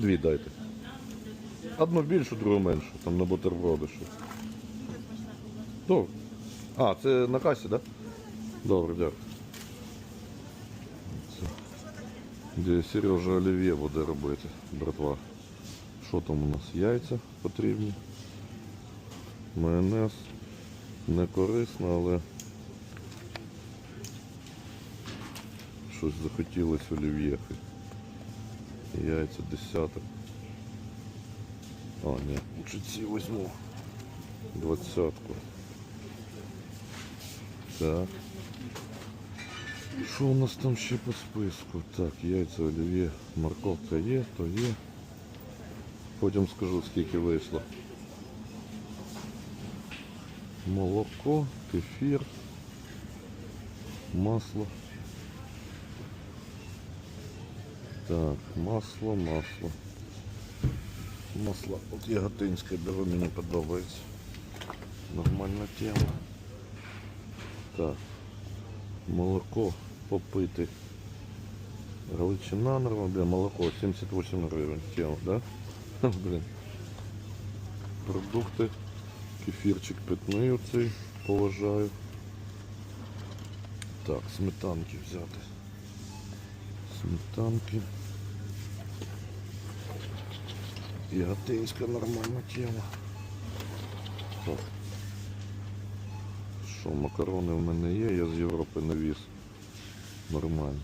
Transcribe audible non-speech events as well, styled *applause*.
дві дайте. Одну більшу, другу меншу, там на бутерброди що. Добре. А, це на касі, так? Да? Добре, дякую. Де Сережа олів'є буде робити, братва. Що там у нас? Яйця потрібні. Майонез. Не корисно, але щось захотілося олів'єхи. Яйця десяток. А, ні, лучше ці візьму. Двадцятку. Так. Що у нас там ще по списку? Так, яйця олів'є, морковка є, то є. Потім скажу, скільки вийшло. Молоко, кефір, масло. Так, масло, масло. Масло от яготинське беру, мені подобається. Нормальна тема. Так. Молоко попити. Галичина норма, бля, молоко 78 гривень. Тема, да? *laughs* Блін. Продукти. Кефірчик питний оцей, поважаю. Так, сметанки взяти. Сметанки. Яготинська нормальна тема. Так. Що, макарони в мене є, я з Європи навіз. Нормально.